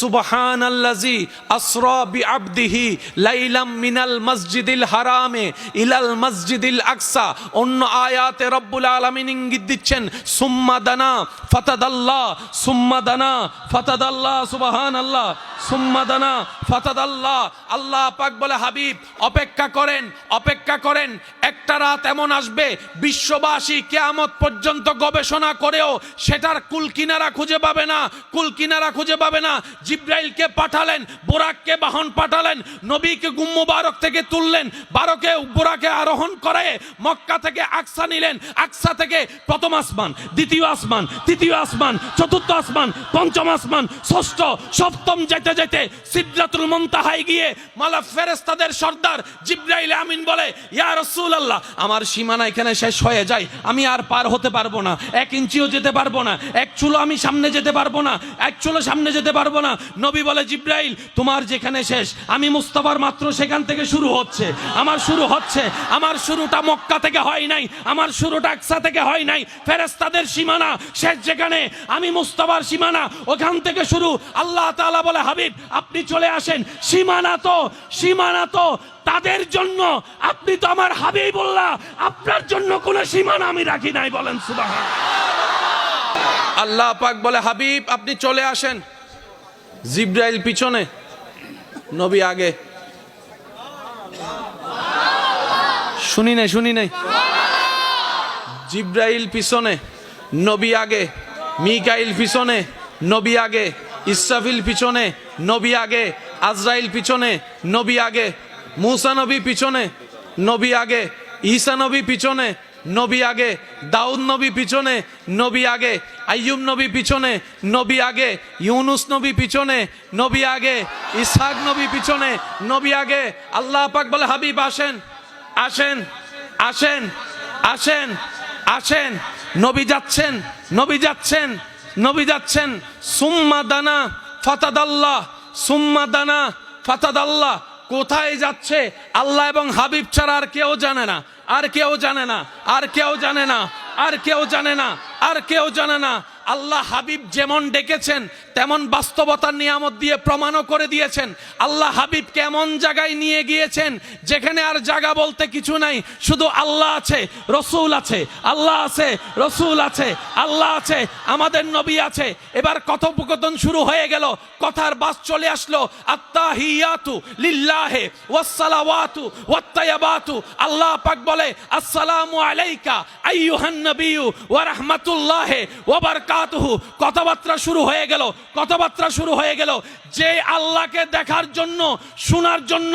সুবহান আল্লাজি লাইলাম মিনাল মসজিদিল হারামে ইলাল মসজিদিল আকসা। অন্য আয়াতে রব্বুল ইঙ্গিত দিচ্ছেন, সুম্মা দানা সুম্মা দানা সুবহান আল্লাহ সুম্মা দানা আল্লাহ পাক বলে, হাবিব, অপেক্ষা করেন অপেক্ষা করেন, একটা রাত এমন আসবে, বিশ্ববাসী কেয়ামত পর্যন্ত গবেষণা করেও সেটার কুল কিনারা খুঁজে পাবে না কুল কিনারা খুঁজে পাবে না। জিব্রাইলকে পাঠালেন, বোরাককে বাহন পাঠালেন, নবীকে গুম মুবারক থেকে তুললেন, বারকে, বোরাকে আরোহণ করে মক্কা থেকে আকসা নিলেন। আকসা থেকে প্রথম আসমান, দ্বিতীয় আসমান, তৃতীয় আসমান, চতুর্থ আসমান, পঞ্চম আসমান, ষষ্ঠ, সপ্তম যেতে যেতে সিদ্ধাতুল মন্তাহায় গিয়ে মালা ফেরেস্তাদের সর্দার জিব্রাইল আমিন বলে, ইয়া রসুল আল্লাহ আমার সীমানা এখানে শেষ হয়ে যায়, আমি আর পার হতে পারব না। এক ইঞ্চিও যেতে পারব না, এক চুলো আমি সামনে যেতে পারব না, এক চুলো সামনে যেতে পারব না। নবী বলে, জিব্রাইল, তোমার যেখানে শেষ। আমি মুস্তাফার মাত্র সেখান থেকে শুরু হচ্ছে। আমার শুরু হচ্ছে। আমার শুরুটা মক্কা থেকে হয় নাই। আমার শুরুটা আকসা থেকে হয় নাই। ফেরেস্তাদের সীমানা শেষ যেখানে। আমি মুস্তাফার সীমানা ওখান থেকে শুরু। আল্লাহ তাআলা বলে, হাবিব, আপনি চলে আসেন। সীমানা তো সীমানা তো। তাদের জন্য আপনি তো আমার হাবিবুল্লাহ। আপনার জন্য কোনো সীমানা আমি রাখি নাই। বলেন সুবহান আল্লাহ পাক বলে, হাবিব, আপনি চলে আসেন। জিব্রাইল পিছনে। নবী আগে। শুনি নাই শুনি নাই। জিব্রাইল পিছনে, নবী আগে। মিকাইল পিছনে, নবী আগে। ইসরাফিল পিছনে, নবী আগে। আজরাইল পিছনে, নবী আগে। মুসা নবী পিছনে, নবী আগে। ঈসা নবী পিছনে নবী আগে, দাউদ নবী পিছনে, নবী আগে, আইয়ুব নবী পিছনে, নবী আগে, ইউনুস নবী পিছনে, নবী আগে, ইসহাক নবী পিছনে, নবী আগে, আল্লাহ পাক বলে, হাবিব আসেন আসেন আসেন আসেন আসেন, নবী যাচ্ছেন নবী যাচ্ছেন নবী যাচ্ছেন, সুম্মা দানা ফাতাদাল্লাহ, সুম্মা দানা ফাতাদাল্লাহ কোথায় যাচ্ছে? আল্লাহ এবং হাবিব ছাড়া আর কেউ জানে না। আর কেউ জানে না। আর কেউ জানে না। আর কেউ জানে না। আর কেউ জানে না। আল্লাহ হাবিব যেমন ডেকেছেন তেমন বাস্তবতার নিয়ামত দিয়ে প্রমাণও করে দিয়েছেন। আল্লাহ হাবিব কেমন জায়গায় নিয়ে গিয়েছেন, যেখানে আর জায়গা বলতে কিছু নাই। শুধু আল্লাহ আছে, রসুল আছে, আল্লাহ আছে, রসুল আছে, আল্লাহ আছে, আমাদের নবী আছে। এবার কথোপকথন শুরু হয়ে গেল, কথার বাস চলে আসলো, আত্তাহিয়াতু লিল্লাহে ওয়াসসালাওয়াতু ওয়াত্তায়াবাতু। আল্লাহ পাক বলে, আসসালামু আলাইকা আইয়ুহান নবিয়্যু ওয়া রাহমাতুল্লাহি ওয়া বারাকাতুহু। কথাবার্তা শুরু হয়ে গেল কথাবার্তা শুরু হয়ে গেল। যে আল্লাহকে দেখার জন্য, শোনার জন্য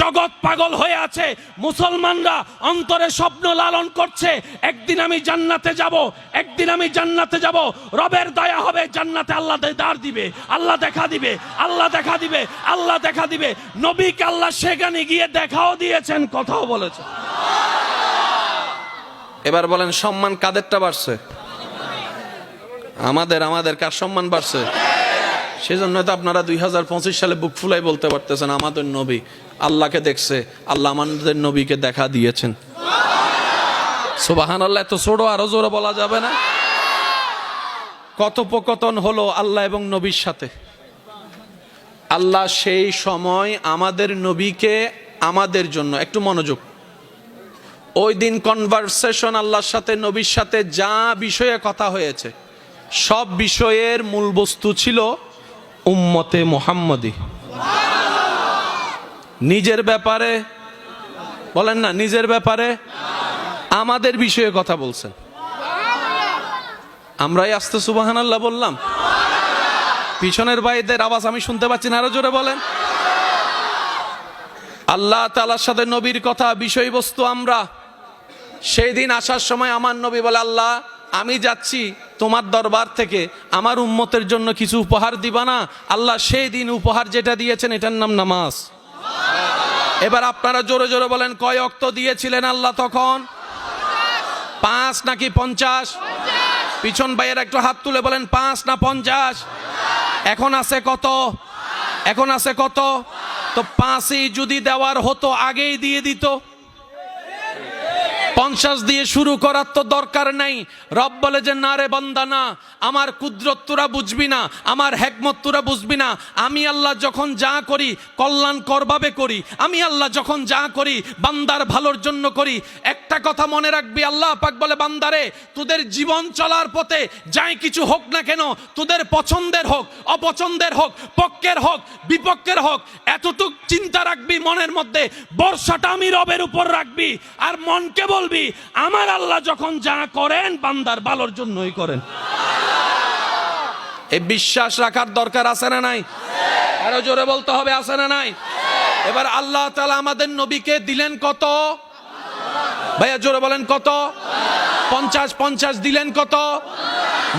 জগৎ পাগল হয়ে আছে, মুসলমানরা অন্তরে স্বপ্ন লালন করছে, একদিন আমি জান্নাতে যাব, একদিন আমি জান্নাতে যাব। রবের দয়া হবে, জান্নাতে আল্লাহ দাঁড় দিবে, আল্লাহ দেখা দিবে, আল্লাহ দেখা দিবে, আল্লাহ দেখা দিবে। নবীকে আল্লাহ সেখানে গিয়ে দেখাও দিয়েছেন, কথাও বলেছেন। এবার বলেন, সম্মান কাদেরটা বাড়ছে? আমাদের আমাদের কার সম্মান বাড়ছে? সেজন্য তো আপনারা দুই হাজার পঁচিশ সালে বুক ফুলাই বলতে পারতেছেন, আমাদের নবী আল্লাহকে দেখছে, আল্লাহ আমাদের নবীকে দেখা দিয়েছেন। সুবাহান আল্লাহ এত ছোট আরও জোরে বলা যাবে না? কথোপকথন হলো আল্লাহ এবং নবীর সাথে। আল্লাহ সেই সময় আমাদের নবীকে আমাদের জন্য, একটু মনোযোগ। ওই দিন কনভারসেশন আল্লাহর সাথে, নবীর সাথে যা বিষয়ে কথা হয়েছে। সব বিষয়ের মূল বস্তু ছিল উম্মতে মোহাম্মদি। নিজের ব্যাপারে, বলেন না, নিজের ব্যাপারে আমাদের বিষয়ে কথা বলছেন। আমরাই আস্তে সুবাহান আল্লাহ বললাম। পিছনের ভাইদের আওয়াজ আমি শুনতে পাচ্ছি না, আরও জোরে বলেন। আল্লাহ তালার সাথে নবীর কথা, বিষয়বস্তু আমরা, সেই দিন আসার সময় আমার নবী বলে, আল্লাহ, আমি যাচ্ছি তোমার দরবার থেকে আমার উম্মতের জন্য কিছু উপহার দিবা না? আল্লাহ সেই দিন উপহার যেটা দিয়েছেন, এটার নাম নামাজ। এবার আপনারা জোরে জোরে বলেন, কয় অক্ত দিয়েছিলেন আল্লাহ তখন? পাঁচ নাকি পঞ্চাশ? পিছন ভাইয়ের একটু হাত তুলে বলেন, পাঁচ না পঞ্চাশ? এখন আছে কত? এখন আছে কত? তো পাঁচই যদি দেওয়ার হতো, আগেই দিয়ে দিত। পঞ্চাশ দিয়ে শুরু করার তো দরকার নেই। রব বলে যে, না রে বান্দা, না। আমার কুদরত তোরা বুঝবি না। আমার হেকমত তোরা বুঝবি না। আমি আল্লাহ যখন যা করি, কল্যাণ করভাবে করি। আমি আল্লাহ যখন যা করি, বান্দার ভালোর জন্য করি। একটা কথা মনে রাখবি, আল্লাহ পাক বলে বান্দারে তোদের জীবন চলার পথে যাই কিছু হোক না কেন, তোদের পছন্দের হোক, অপছন্দের হোক, পক্ষের হোক, বিপক্ষের হোক, এতটুক চিন্তা রাখবি মনের মধ্যে। বর্ষাটা আমি রবের উপর রাখবি। আর মনকে বলবি, আমার আল্লাহ যখন যা করেন, বান্দার ভালোর জন্যই করেন। এই বিশ্বাস রাখার দরকার আছে না নাই? আরও জোরে বলতে হবে, আছে না নাই? এবার আল্লাহ তাআলা আমাদের নবীকে দিলেন কত? ভাইয়া জোরে বলেন কত? পঞ্চাশ পঞ্চাশ দিলেন কত?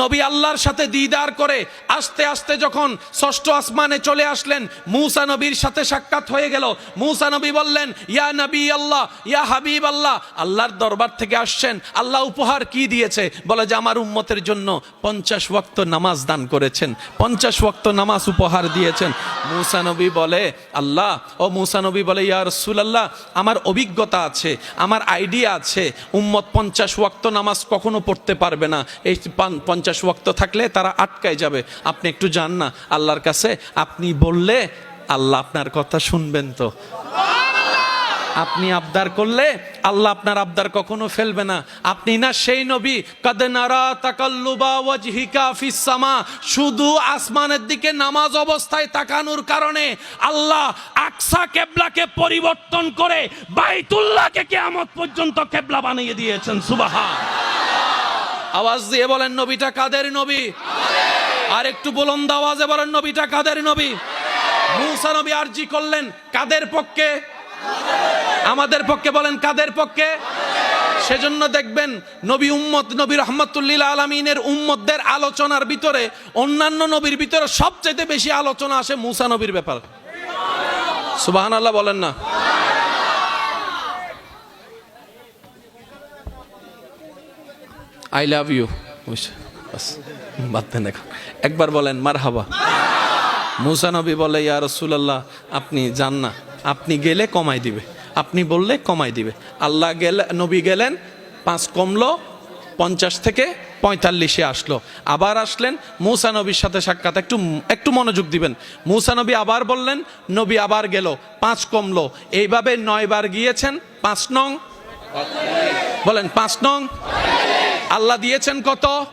নবী আল্লাহর সাথে দিদার করে আস্তে আস্তে যখন ষষ্ঠ আসমানে চলে আসলেন, মূসা নবীর সাথে সাক্ষাৎ হয়ে গেল। মূসা নবী বললেন, ইয়া নবী আল্লাহ, ইয়া হাবিব আল্লাহ। আল্লাহর দরবার থেকে আসছেন। আল্লাহ উপহার কি দিয়েছে? বলে যে, আমার উম্মতের জন্য পঞ্চাশ ওয়াক্ত নামাজ দান করেছেন। পঞ্চাশ ওয়াক্ত নামাজ উপহার দিয়েছেন। মূসা নবী বলে, আল্লাহ। ও মূসা নবী বলে, ইয়া রাসূলুল্লাহ, আমার অভিজ্ঞতা আছে, আমার আইডিয়া আছে। উম্মত পঞ্চাশ ওয়াক্ত নামাজ কখনো পড়তে পারবে না। এই পঞ্চাশ ওয়াক্ত থাকলে তারা আটকায় যাবে। আপনি একটু যান না, আল্লাহর কাছে। আপনি বললে আল্লাহ আপনার কথা শুনবেন তো। আপনি আবদার করলে আল্লাহ আপনার আবদার কখনো ফেলবে না। আপনি না সেই নবী কাদনারা তাকাল্লুবা শুধু আসমানের দিকে নামাজ অবস্থায় তাকানোর কারণে আল্লাহ আকসা কেবলাকে পরিবর্তন করে বাইতুল্লাহকে কিয়ামত পর্যন্ত কেবলা বানিয়ে দিয়েছেন। সুবাহা আওয়াজ দিয়ে বলেন, নবীটা কাদের নবী? আর একটু বুলন্দ আওয়াজে বলেন, নবীটা কাদের নবী? মুসা নবী আরজি করলেন, কাদের পক্ষে? আমাদের পক্ষে বলেন, কাদের পক্ষে? সেজন্য দেখবেন, নবী উম্মত, নবী রহমতুল্লিল আলমিনের উম্মতদের আলোচনার ভিতরে, অন্যান্য নবীর ভিতরে সবচেয়ে বেশি আলোচনা আসে মুসা নবীর ব্যাপার। সুবাহান আল্লাহ বলেন না। I love you. বাদ দেন এখন। একবার বলেন মার হাবা মুসা নবী বলে, ইয়া রসুলাল্লাহ, আপনি যান না। আপনি গেলে কমাই দিবে। আপনি বললে কমাই দিবে। আল্লাহ গেলে, নবী গেলেন, পাঁচ কমলো, পঞ্চাশ থেকে পঁয়তাল্লিশে আসলো। আবার আসলেন, মৌসা নবীর সাথে সাক্ষাৎ। একটু একটু মনোযোগ দিবেন। মৌসা নবী আবার বললেন, নবী আবার গেল, পাঁচ কমলো। এইভাবে নয়বার গিয়েছেন, পাঁচ নং? বলেন, পাঁচ নং? আল্লাহ দিয়েছেন কত?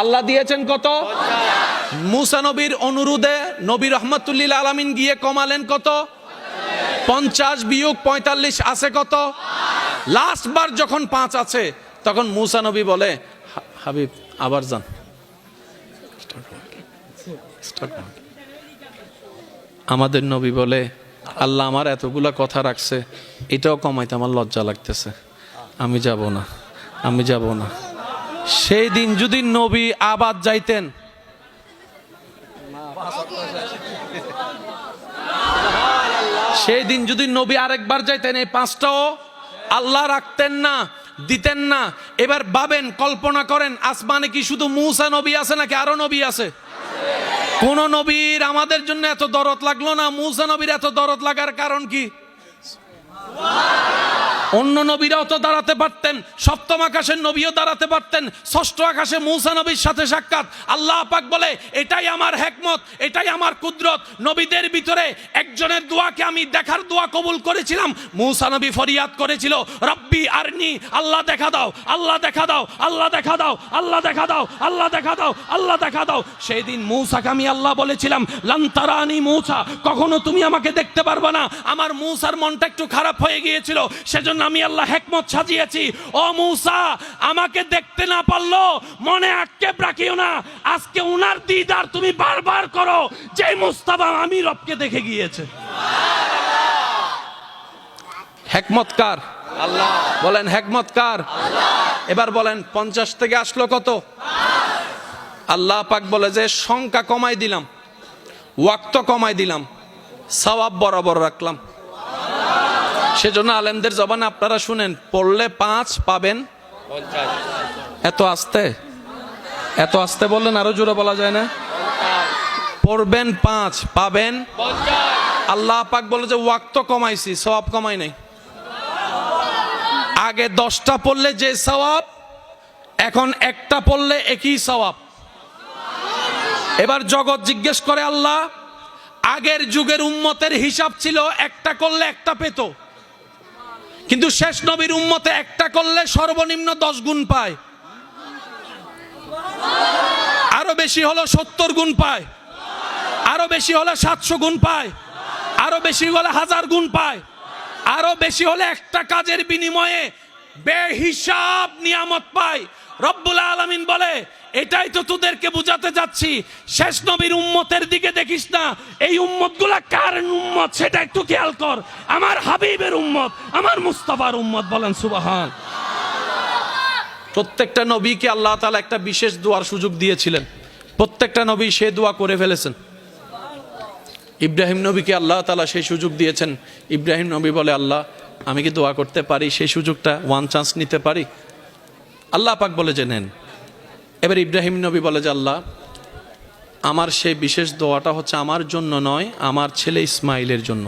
আল্লাহ দিয়েছেন কত? মুসা নবীর অনুরোধে নবী রহমতুল্লিল আলমিন গিয়ে কমালেন কত? পঞ্চাশ বিয়োগ পঁয়তাল্লিশ আছে কত? লাস্ট বার যখন পাঁচ আছে তখন মুসা নবী বলে হাবিব আবার যান। আমাদের নবী বলে আল্লাহ আমার এতগুলা কথা রাখছে এটাও কমাইতে আমার লজ্জা লাগতেছে। আমি যাব না আমি যাব না। সেই দিন যদি নবী আবাদ যাইতেন। সেই দিন যদি নবী আরেকবার যাইতেন, এই পাঁচটাও আল্লাহ রাখতেন না, দিতেন না। এবার ভাবেন, কল্পনা করেন, আসমানে কি শুধু মুসা নবী আছে নাকি আরও নবী আছে? কোন নবীর আমাদের জন্য এত দরদ লাগল না? মুসা নবীর এত দরদ লাগার কারণ কি? অন্য নবীরাও তো দাঁড়াতে পারতেন, সপ্তম আকাশের নবীও দাঁড়াতে পারতেন, ষষ্ঠ আকাশে মৌসা নবীর সাথে সাক্ষাৎ। আল্লাহ পাক বলে, এটাই আমার হেকমত, এটাই আমার কুদরত। নবীদের ভিতরে একজনের দোয়াকে আমি দেখার দোয়া কবুল করেছিলাম। মৌসা নবী ফরিয়াদ করেছিল, রব্বি আরনি, আল্লাহ দেখা দাও, আল্লাহ দেখা দাও, আল্লাহ দেখা দাও, আল্লাহ দেখা দাও, আল্লাহ দেখা দাও, আল্লাহ দেখা দাও। সেই দিন মৌসাকে আমি আল্লাহ বলেছিলাম লান্তারানি মৌসা, কখনো তুমি আমাকে দেখতে পারবে না। আমার মৌসার মনটা একটু খারাপ হয়ে গিয়েছিল। সেজন্য আমি আল্লাহ হেকমত সাজিয়েছি। ও মৌসা আমাকে দেখতে না পারল মনে আক্ষেপ রাখিও না। আজকে উনার দিদার তুমি বারবার করো যে মুস্তাফা আমি রবকে দেখে গিয়েছে। হেকমতকার আল্লাহ। বলেন হেকমতকার এবার বলেন পঞ্চাশ থেকে আসলো কত? আল্লাহ পাক বলে যে সংখ্যা কমাই দিলাম ওয়াক্ত কমাই দিলাম সওয়াব বরাবর রাখলাম। সেজন্য আলেমদের জবানে আপনারা শুনেন, পড়লে পাঁচ পাবেন। এত আস্তে? এত আস্তে বললেন আরও জোরে বলা যায় না? পড়বেন পাঁচ, পাবেন। আল্লাহ পাক বলে যে, ওয়াক্ত কমাইছি সব কমাই নাই। আগে দশটা পড়লে যে সওয়াব, এখন একটা পড়লে একই সওয়াব। এবার জগৎ জিজ্ঞেস করে আল্লাহ, আগের যুগের উম্মতের হিসাব ছিল, একটা করলে একটা পেত। কিন্তু শেষ নবীর উম্মতে একটা করলে সর্বনিম্ন দশ গুণ পায়। আরও বেশি হলো সত্তর গুণ পায়। আরও বেশি হলে সাতশো গুণ পায়। আরও বেশি হলে হাজার গুণ পায়। আরও বেশি হলে একটা কাজের বিনিময়ে বেহিসাব নিয়ামত পায়। রব্বুল আলামিন বলে এটাই তো তোদেরকে বুঝাতে যাচ্ছি। শেষ নবীর উম্মতের দিকে দেখিস না। এই উম্মতগুলা কার উম্মত সেটা একটু খেয়াল কর। আমার হাবিবের উম্মত, আমার মুস্তাফার উম্মত বলেন সুবাহান। প্রত্যেকটা নবীকে আল্লাহ তাআলা একটা বিশেষ দোয়ার সুযোগ দিয়েছিলেন। প্রত্যেকটা নবী সে দোয়া করে ফেলেছেন। ইব্রাহিম নবীকে আল্লাহ তালা সেই সুযোগ দিয়েছেন। ইব্রাহিম নবী বলে, আল্লাহ, আমি কি দোয়া করতে পারি? সেই সুযোগটা ওয়ান চান্স নিতে পারি? আল্লাহ পাক বলে যে, নেন। এবার ইব্রাহিম নবী বলে যে, আল্লাহ, আমার সেই বিশেষ দোয়াটা হচ্ছে আমার জন্য নয়, আমার ছেলে ইসমাইলের জন্য।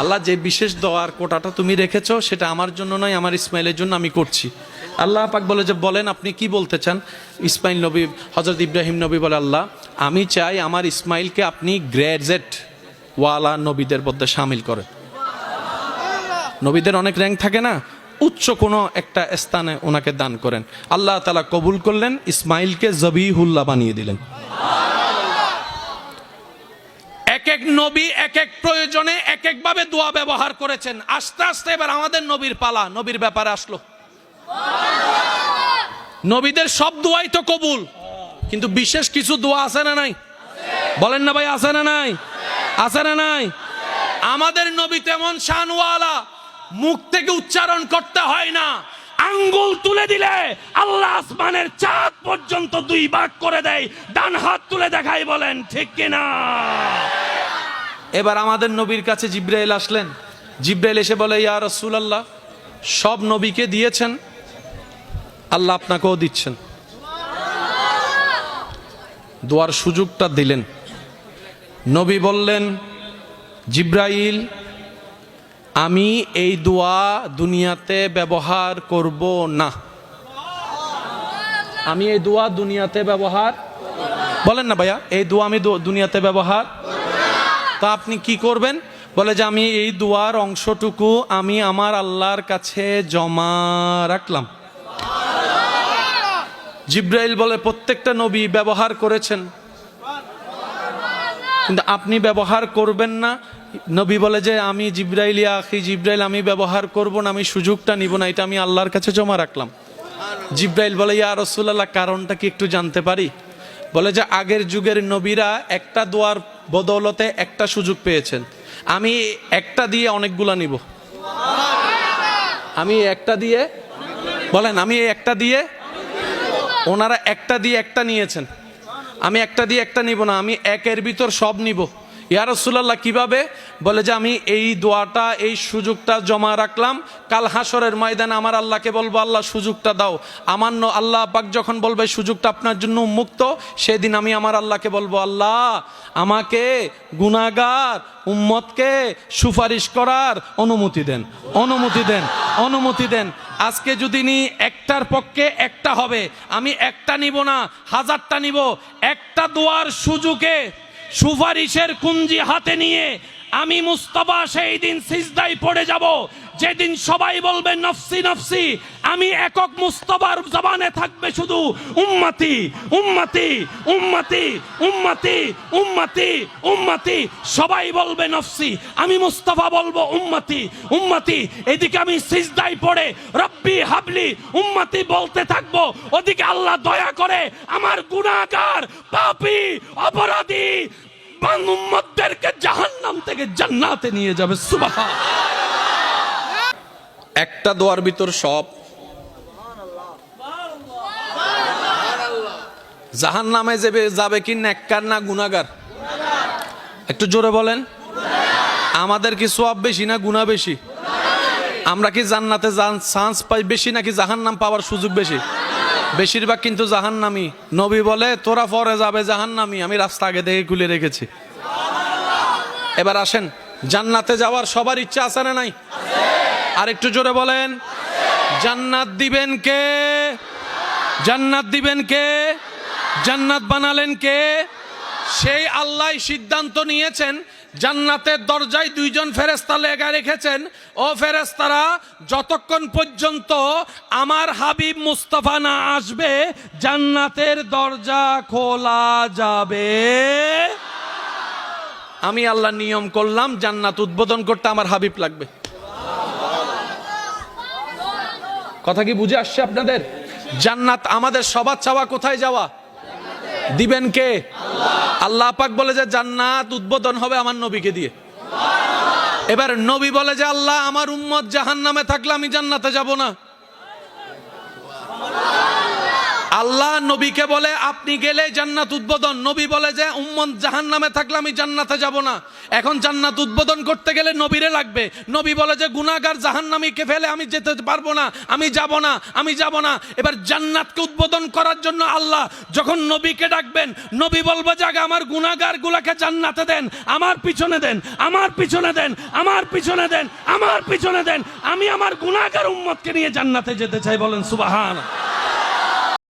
আল্লাহ, যে বিশেষ দোয়ার কোটাটা তুমি রেখেছো, সেটা আমার জন্য নয়, আমার ইসমাইলের জন্য আমি করছি। আল্লাহ পাক বলে যে, বলেন, আপনি কি বলতে চান? ইসমাইল নবী হজরত ইব্রাহিম নবী বলে, আল্লাহ, আমি চাই আমার ইসমাইলকে আপনি গ্র্যাজুয়েট ওয়ালা নবীদের মধ্যে সামিল করেন। নবীদের অনেক র্যাঙ্ক থাকে না? উচ্চ কোনো একটা স্থানে ওনাকে দান করেন। আল্লাহ তালা কবুল করলেন, ইসমাইলকে জবিহুল্লাহ বানিয়ে দিলেন। এক এক নবী এক এক প্রয়োজনে এক এক ভাবে দোয়া ব্যবহার করেছেন। আস্তে আস্তে এবার আমাদের নবীর পালা, নবীর ব্যাপারে আসলো। নবীদের সব দোয়াই তো কবুল, কিন্তু বিশেষ কিছু দোয়া আছে না নাই? বলেন না ভাই, আছে না নাই? আছে না নাই? আমাদের নবী তেমন শানওয়ালা মুখ থেকে উচ্চারণ করতে হয় না। আঙ্গুল তুলে দিলে আল্লাহ আসমানের চাঁদ পর্যন্ত দুই ভাগ করে দেয়। ডান হাত তুলে দেখাই বলেন, ঠিক কিনা এবার আমাদের নবীর কাছে জিব্রাইল আসলেন। জিব্রাইল এসে বলে, ইয়া রাসূলুল্লাহ, সব নবীকে দিয়েছেন, আল্লাহ আপনাকেও দিচ্ছেন। দোয়ার সুযোগটা দিলেন। নবী বললেন, জিব্রাইল আমি এই দোয়া দুনিয়াতে ব্যবহার করব না। আমি এই দোয়া দুনিয়াতে ব্যবহার বলেন না ভাইয়া, এই দোয়া আমি দুনিয়াতে ব্যবহার তা আপনি কি করবেন? বলে যে আমি এই দোয়ার অংশটুকু আমি আমার আল্লাহর কাছে জমা রাখলাম। জিব্রাইল বলে, প্রত্যেকটা নবী ব্যবহার করেছেন। কিন্তু আপনি ব্যবহার করবেন না। নবী বলে যে আমি জিব্রাইল আখি জিব্রাইল আমি ব্যবহার করব না আমি সুযোগটা নিব না এটা আমি আল্লাহর কাছে জমা রাখলাম। জিব্রাইল বলে ইয়া রসুল্লাহ কারণটা কি একটু জানতে পারি? বলে যে আগের যুগের নবীরা একটা দোয়ার বদৌলতে একটা সুযোগ পেয়েছেন। আমি একটা দিয়ে অনেকগুলা নিব। আমি একটা দিয়ে বলেন আমি একটা দিয়ে ওনারা একটা দিয়ে একটা নিয়েছেন। আমি একটা দিয়ে একটা নিব না আমি একের ভিতর সব নিব। ইয়া রসুল্লাহ কীভাবে? বলে যে আমি এই দোয়াটা, এই সুযোগটা জমা রাখলাম। কাল হাসরের ময়দানে আমার আল্লাহকে বলব, আল্লাহ, সুযোগটা দাও। আমার আল্লাহ পাক যখন বলবে, সুযোগটা আপনার জন্য উন্মুক্ত, সেদিন আমি আমার আল্লাহকে বলব, আল্লাহ, আমাকে গুনাগার উম্মতকে সুপারিশ করার অনুমতি দেন অনুমতি দেন অনুমতি দেন। আজকে যদি নি একটার পক্ষে একটা হবে, আমি একটা নিব না, হাজারটা নিব। একটা দোয়ার সুযোগে সুপারিশের কুঞ্জি হাতে নিয়ে আমি মুস্তফা সেই দিন সিজদাই পড়ে যাব। যেদিন সবাই বলবে, নফসি নফসি, আমি একক মুস্তফার জবানে থাকবে শুধু উম্মতি উম্মতি উম্মতি উম্মতি উম্মতি উম্মতি। সবাই বলবে, নফসি, আমি মুস্তফা বলব, উম্মতি উম্মতি। এদিকে আমি সিজদাই পড়ে, রব্বি হাবলি, উম্মতি বলতে থাকব। ওদিকে আল্লাহ দয়া করে আমার গুনাহগার, পাপী, অপরাধী বান উম্মতদেরকে জাহান্নাম থেকে জান্নাতে নিয়ে যাবে, সুবহান। একটা দোয়ার ভিতর সব। জাহান নামে যাবে যাবে কি নেককার না গুনাগার? একটু জোরে বলেন। আমাদের কি সব বেশি না গুণা বেশি? আমরা কি জান্নাতে চান্স পাই বেশি নাকি জাহান নাম পাওয়ার সুযোগ বেশি? বেশিরভাগ কিন্তু জাহান্নামি। নবী বলে, তোরা পরে যাবে জাহান্নামি। আমি রাস্তা আগে থেকে খুলে রেখেছি। এবার আসেন, জান্নাতে যাওয়ার সবার ইচ্ছা আছে না নাই? আর একটু জোরে বলেন, জান্নাত দিবেন কে? জান্নাত দিবেন কে? জান্নাত বানালেন কে? সেই আল্লাহ সিদ্ধান্ত নিয়েছেন জান্নাতের দরজায় দুইজন ফেরেস্তা লেগা রেখেছেন। ও ফেরেস্তারা যতক্ষণ পর্যন্ত আমার হাবিব মুস্তাফা না আসবে, জান্নাতের দরজা খোলা যাবে। আমি আল্লাহ নিয়ম করলাম, জান্নাত উদ্বোধন করতে আমার হাবিব লাগবে। কথা কি বুঝে আসছে আপনাদের? জান্নাত আমাদের সবার চাওয়া কোথায় যাওয়া? দিবেন কে? আল্লাহ পাক বলে যে জান্নাত উদ্বোধন হবে আমার নবীকে দিয়ে। এবার নবী বলে যে আল্লাহ, আমার উম্মত জাহান নামে থাকলে আমি জান্নাতে যাব না। আল্লাহ নবীকে বলে, আপনি গেলে জান্নাত উদ্বোধন। নবী বলে যে, উম্মত জাহান নামে থাকলে আমি জান্নাতে যাব না। এখন জান্নাত উদ্বোধন করতে গেলে নবীরে লাগবে। নবী বলে যে গুনাগার জাহান নামীকে ফেলে আমি যেতে পারব না। আমি যাব না, আমি যাব না। এবার জান্নাতকে উদ্বোধন করার জন্য আল্লাহ যখন নবীকে ডাকবেন, নবী বলব যে, আগে আমার গুনাগার গুলাকে জান্নাতে দেন, আমার পিছনে দেন, আমার পিছনে দেন, আমার পিছনে দেন, আমার পিছনে দেন। আমি আমার গুনাগার উম্মতকে নিয়ে জান্নাতে যেতে চাই। বলেন সুবাহান